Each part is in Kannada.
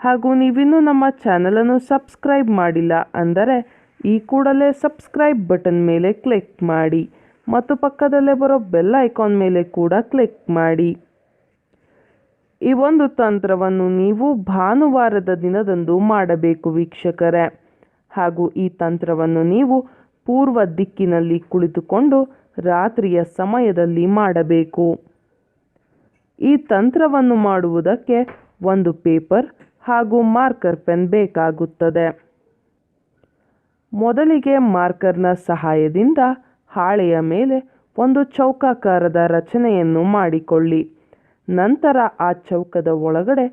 ಹಾಗೂ ನೀವಿನ್ನೂ ನಮ್ಮ ಚಾನಲನ್ನು ಸಬ್ಸ್ಕ್ರೈಬ್ ಮಾಡಿಲ್ಲ ಅಂದರೆ ಈ ಕೂಡಲೇ ಸಬ್ಸ್ಕ್ರೈಬ್ ಬಟನ್ ಮೇಲೆ ಕ್ಲಿಕ್ ಮಾಡಿ ಮತ್ತು ಪಕ್ಕದಲ್ಲೇ ಬರೋ ಬೆಲ್ ಐಕಾನ್ ಮೇಲೆ ಕೂಡ ಕ್ಲಿಕ್ ಮಾಡಿ. ಈ ಒಂದು ತಂತ್ರವನ್ನು ನೀವು ಭಾನುವಾರದ ದಿನದಂದು ಮಾಡಬೇಕು ವೀಕ್ಷಕರೇ. ಹಾಗೂ ಈ ತಂತ್ರವನ್ನು ನೀವು ಪೂರ್ವ ದಿಕ್ಕಿನಲ್ಲಿ ಕುಳಿತುಕೊಂಡು ರಾತ್ರಿಯ ಸಮಯದಲ್ಲಿ ಮಾಡಬೇಕು. ಈ ತಂತ್ರವನ್ನು ಮಾಡುವುದಕ್ಕೆ ಒಂದು ಪೇಪರ್ ಹಾಗೂ ಮಾರ್ಕರ್ ಪೆನ್ ಬೇಕಾಗುತ್ತದೆ. ಮೊದಲಿಗೆ ಮಾರ್ಕರ್ನ ಸಹಾಯದಿಂದ ಹಾಳೆಯ ಮೇಲೆ ಒಂದು ಚೌಕಾಕಾರದ ರಚನೆಯನ್ನು ಮಾಡಿಕೊಳ್ಳಿ. ನಂತರ ಆ ಚೌಕದ ಒಳಗಡೆ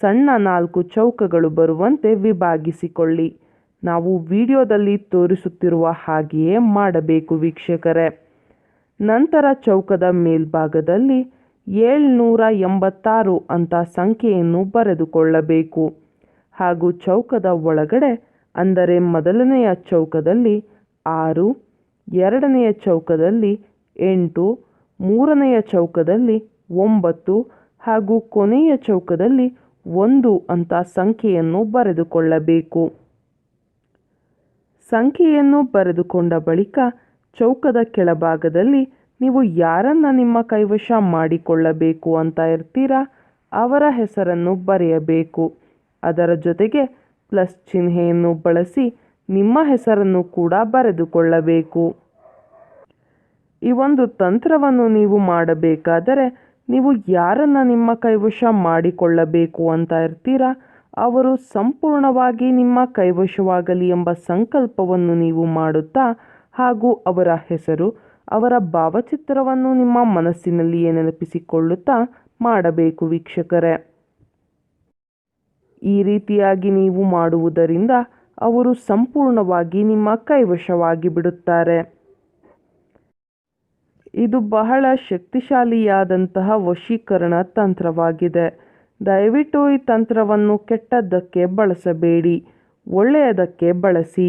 ಸಣ್ಣ ನಾಲ್ಕು ಚೌಕಗಳು ಬರುವಂತೆ ವಿಭಾಗಿಸಿಕೊಳ್ಳಿ. ನಾವು ವಿಡಿಯೋದಲ್ಲಿ ತೋರಿಸುತ್ತಿರುವ ಹಾಗೆಯೇ ಮಾಡಬೇಕು ವೀಕ್ಷಕರೇ. ನಂತರ ಚೌಕದ ಮೇಲ್ಭಾಗದಲ್ಲಿ ಏಳ್ನೂರ ಎಂಬತ್ತಾರು ಅಂತ ಸಂಖ್ಯೆಯನ್ನು ಬರೆದುಕೊಳ್ಳಬೇಕು. ಹಾಗೂ ಚೌಕದ ಒಳಗಡೆ, ಅಂದರೆ ಮೊದಲನೆಯ ಚೌಕದಲ್ಲಿ ಆರು, ಎರಡನೆಯ ಚೌಕದಲ್ಲಿ ಎಂಟು, ಮೂರನೆಯ ಚೌಕದಲ್ಲಿ ಒಂಬತ್ತು, ಹಾಗೂ ಕೊನೆಯ ಚೌಕದಲ್ಲಿ ಒಂದು ಅಂತ ಸಂಖ್ಯೆಯನ್ನು ಬರೆದುಕೊಳ್ಳಬೇಕು. ಸಂಖ್ಯೆಯನ್ನು ಬರೆದುಕೊಂಡ ಬಳಿಕ ಚೌಕದ ಕೆಳಭಾಗದಲ್ಲಿ ನೀವು ಯಾರನ್ನ ನಿಮ್ಮ ಕೈವಶ ಮಾಡಿಕೊಳ್ಳಬೇಕು ಅಂತ ಇರ್ತೀರಾ? ಅವರ ಹೆಸರನ್ನು ಬರೆಯಬೇಕು. ಅದರ ಜೊತೆಗೆ ಪ್ಲಸ್ ಚಿಹ್ನೆಯನ್ನು ಬಳಸಿ ನಿಮ್ಮ ಹೆಸರನ್ನು ಕೂಡ ಬರೆದುಕೊಳ್ಳಬೇಕು. ಈ ಒಂದು ತಂತ್ರವನ್ನು ನೀವು ಮಾಡಬೇಕಾದರೆ ನೀವು ಯಾರನ್ನ ನಿಮ್ಮ ಕೈವಶ ಮಾಡಿಕೊಳ್ಳಬೇಕು ಅಂತ ಇರ್ತೀರಾ? ಅವರು ಸಂಪೂರ್ಣವಾಗಿ ನಿಮ್ಮ ಕೈವಶವಾಗಲಿ ಎಂಬ ಸಂಕಲ್ಪವನ್ನು ನೀವು ಮಾಡುತ್ತಾ ಹಾಗೂ ಅವರ ಹೆಸರು ಅವರ ಭಾವಚಿತ್ರವನ್ನು ನಿಮ್ಮ ಮನಸ್ಸಿನಲ್ಲಿಯೇ ನೆನಪಿಸಿಕೊಳ್ಳುತ್ತಾ ಮಾಡಬೇಕು ವೀಕ್ಷಕರೇ. ಈ ರೀತಿಯಾಗಿ ನೀವು ಮಾಡುವುದರಿಂದ ಅವರು ಸಂಪೂರ್ಣವಾಗಿ ನಿಮ್ಮ ಕೈವಶವಾಗಿ ಬಿಡುತ್ತಾರೆ. ಇದು ಬಹಳ ಶಕ್ತಿಶಾಲಿಯಾದಂತಹ ವಶೀಕರಣ ತಂತ್ರವಾಗಿದೆ. ದಯವಿಟ್ಟು ಈ ತಂತ್ರವನ್ನು ಕೆಟ್ಟದ್ದಕ್ಕೆ ಬಳಸಬೇಡಿ, ಒಳ್ಳೆಯದಕ್ಕೆ ಬಳಸಿ.